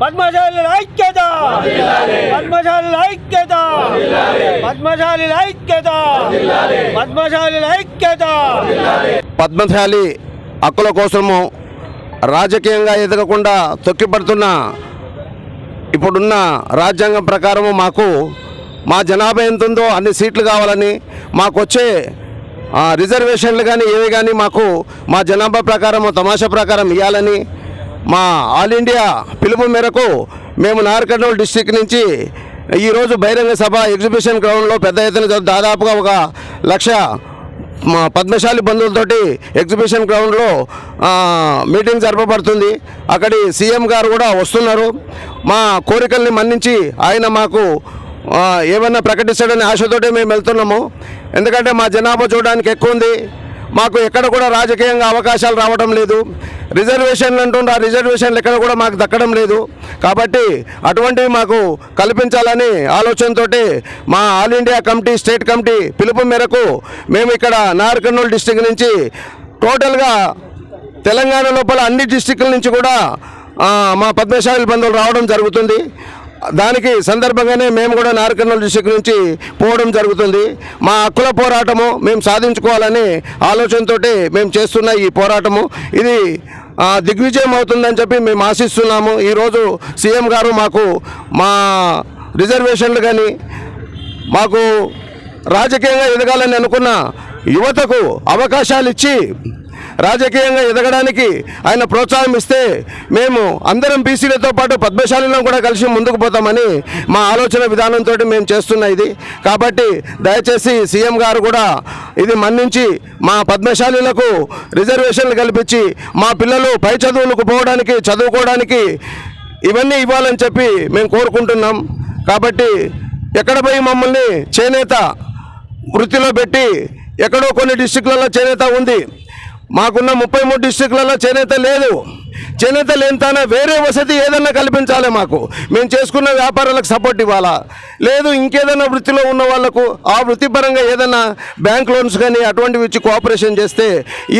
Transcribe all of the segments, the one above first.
పద్మశాలి ఐక్యత! పద్మశాలి ఐక్యత! పద్మశాలి ఐక్యత! పద్మశాలి ఐక్యత! పద్మశాలి హక్కుల కోసము రాజకీయంగా ఎదగకుండా తొక్కిపడుతున్న ఇప్పుడున్న రాజ్యాంగం ప్రకారము మాకు మా జనాభా ఎంత ఉందో అన్ని సీట్లు కావాలని మాకు వచ్చే రిజర్వేషన్లు కానీ ఏవి కానీ మాకు మా జనాభా ప్రకారం తమాషా ప్రకారం ఇవ్వాలని మా ఆల్ ఇండియా పిలుపు మేరకు మేము నార్కర్నూలు డిస్టిక్ నుంచి ఈరోజు బహిరంగ సభ ఎగ్జిబిషన్ గ్రౌండ్లో పెద్ద ఎత్తున దాదాపుగా ఒక లక్ష మా పద్మశాలి బంధువులతోటి ఎగ్జిబిషన్ గ్రౌండ్లో మీటింగ్ జరపబడుతుంది. అక్కడి సీఎం గారు కూడా వస్తున్నారు. మా కోరికల్ని మన్నించి ఆయన మాకు ఏమన్నా ప్రకటిస్తాడని ఆశతోటి మేము వెళ్తున్నాము. ఎందుకంటే మా జనాభా చూడడానికి ఎక్కువ ఉంది. మాకు ఎక్కడ కూడా రాజకీయంగా అవకాశాలు రావడం లేదు. రిజర్వేషన్లు అంటుండ్రు. ఆ రిజర్వేషన్లు ఎక్కడ కూడా మాకు దక్కడం లేదు. కాబట్టి అటువంటివి మాకు కల్పించాలని ఆలోచనతోటి మా all India committee state committee పిలుపు మేరకు మేము ఇక్కడ నార్కర్నూలు డిస్టిక్ నుంచి టోటల్గా తెలంగాణ లోపల అన్ని డిస్టిక్ల నుంచి కూడా మా పద్మశాలి బంధువులు రావడం జరుగుతుంది. దానికి సందర్భంగానే మేము కూడా నారకర్నూలు డిస్టిక్ నుంచి పోవడం జరుగుతుంది. మా హక్కుల పోరాటము మేము సాధించుకోవాలని ఆలోచనతోటి మేము చేస్తున్న ఈ పోరాటము. ఇది దిగ్విజయం అవుతుందని చెప్పి మేము ఆశిస్తున్నాము. ఈరోజు సీఎం గారు మాకు మా రిజర్వేషన్లు కానీ మాకు రాజకీయంగా ఎదగాలని అనుకున్న యువతకు అవకాశాలు ఇచ్చి రాజకీయంగా ఎదగడానికి ఆయన ప్రోత్సాహం ఇస్తే మేము అందరం బీసీలతో పాటు పద్మశాలిలో కూడా కలిసి ముందుకు పోతామని మా ఆలోచన విధానంతో మేము చేస్తున్న ఇది. కాబట్టి దయచేసి సీఎం గారు కూడా ఇది మన్నించి మా పద్మశాలీలకు రిజర్వేషన్లు కల్పించి మా పిల్లలు పై చదువులకు పోవడానికి చదువుకోవడానికి ఇవన్నీ ఇవ్వాలని చెప్పి మేము కోరుకుంటున్నాం. కాబట్టి ఎక్కడ పోయి మమ్మల్ని చేనేత వృత్తిలో పెట్టి ఎక్కడో కొన్ని డిస్టిక్లలో చేనేత ఉంది. మాకున్న ముప్పై మూడు డిస్టిక్లలో చేనేత లేదు. చేనేత లేని వేరే వసతి ఏదన్నా కల్పించాలి మాకు. మేము చేసుకున్న వ్యాపారాలకు సపోర్ట్ ఇవ్వాలా? లేదు ఇంకేదైనా వృత్తిలో ఉన్న వాళ్ళకు ఆ వృత్తిపరంగా ఏదైనా బ్యాంక్ లోన్స్ కానీ అటువంటివి ఇచ్చి కోఆపరేషన్ చేస్తే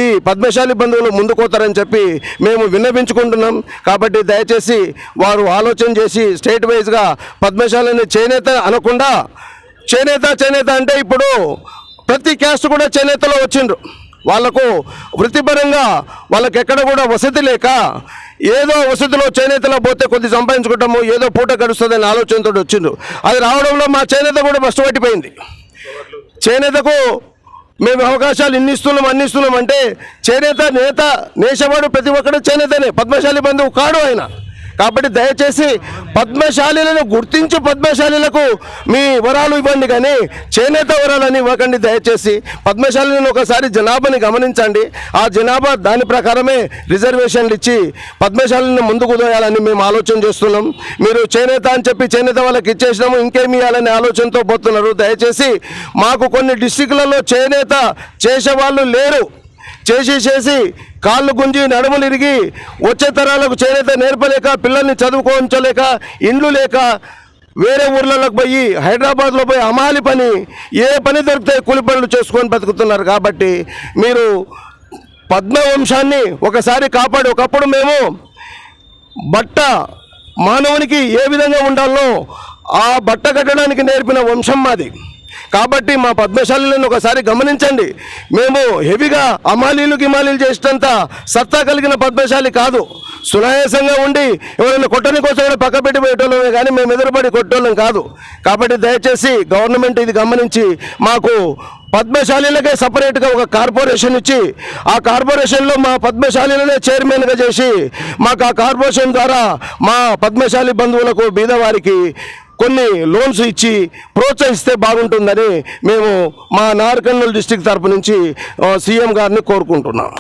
ఈ పద్మశాలి బంధువులు ముందుకోతారని చెప్పి మేము విన్నవించుకుంటున్నాం. కాబట్టి దయచేసి వారు ఆలోచన చేసి స్టేట్ వైజ్గా పద్మశాలిని చేనేత అనకుండా చేనేత చేనేత అంటే ఇప్పుడు ప్రతి క్యాస్ట్ కూడా చేనేతలో వచ్చిండ్రు. వాళ్ళకు వృత్తిపరంగా వాళ్ళకి ఎక్కడ కూడా వసతి లేక ఏదో వసతిలో చేనేతలో పోతే కొద్ది సంపాదించుకుంటాము ఏదో పూట గడుస్తుందనే ఆలోచనతో వచ్చిండ్రు. అది రావడంలో మా చేనేత కూడా నష్టపట్టిపోయింది చేనేతకు మేము అవకాశాలు ఇన్ని ఇస్తున్నాం అన్ని ఇస్తున్నాం అంటే చేనేత నేత నేషవాడు ప్రతి ఒక్కడు చేనేతనే పద్మశాలి బంధువు కాడు ఆయన. కాబట్టి దయచేసి పద్మశాలీలను గుర్తించి పద్మశాలీలకు మీ వరాలు ఇవ్వండి కానీ చేనేత వరాలని ఇవ్వకండి దయచేసి. పద్మశాలీలను ఒకసారి జనాభాని గమనించండి. ఆ జనాభా దాని ప్రకారమే రిజర్వేషన్లు ఇచ్చి పద్మశాలిని ముందుకు దోయాలని మేము ఆలోచన చేస్తున్నాం. మీరు చేనేత అని చెప్పి చేనేత వాళ్ళకి ఇచ్చేసినాము ఇంకేమి ఇవ్వాలనే ఆలోచనతో పోతున్నారు. దయచేసి మాకు కొన్ని డిస్టిక్లలో చేనేత చేసేవాళ్ళు లేరు. చేసి చేసి కాళ్ళు గుంజి నడుములు ఇరిగి వచ్చే తరాలకు చేనేత నేర్పలేక పిల్లల్ని చదువుకోంచలేక ఇండ్లు లేక వేరే ఊర్లలోకి పోయి హైదరాబాద్లో పోయి అమాలి పని ఏ పని దొరికితే కూలి పనులు చేసుకొని బతుకుతున్నారు కాబట్టి మీరు పద్మవంశాన్ని ఒకసారి కాపాడి. ఒకప్పుడు మేము బట్ట మానవునికి ఏ విధంగా ఉండాలో ఆ బట్ట కట్టడానికి నేర్పిన వంశం మాది. కాబట్టి మా పద్మశాలను ఒకసారి గమనించండి. మేము హెవీగా అమాలీలు గిమాలీలు చేసినంత సత్తా కలిగిన పద్మశాలి కాదు. సునాయాసంగా ఉండి ఎవరైనా కొట్టని కోసం కూడా పక్క పెట్టి పోయేటోళ్ళమే కానీ మేము ఎదురుపడి కొట్టోళ్ళం కాదు. కాబట్టి దయచేసి గవర్నమెంట్ ఇది గమనించి మాకు పద్మశాలీలకే సపరేట్గా ఒక కార్పొరేషన్ ఇచ్చి ఆ కార్పొరేషన్లో మా పద్మశాలీలనే చైర్మన్గా చేసి మాకు ఆ కార్పొరేషన్ ద్వారా మా పద్మశాలి బంధువులకు బీదవారికి కొన్ని లోన్స్ ఇచ్చి ప్రోత్సహిస్తే బాగుంటుందని మేము మా నార్కర్నూలు డిస్టిక్ తరపు నుంచి సీఎం గారిని కోరుకుంటున్నాం.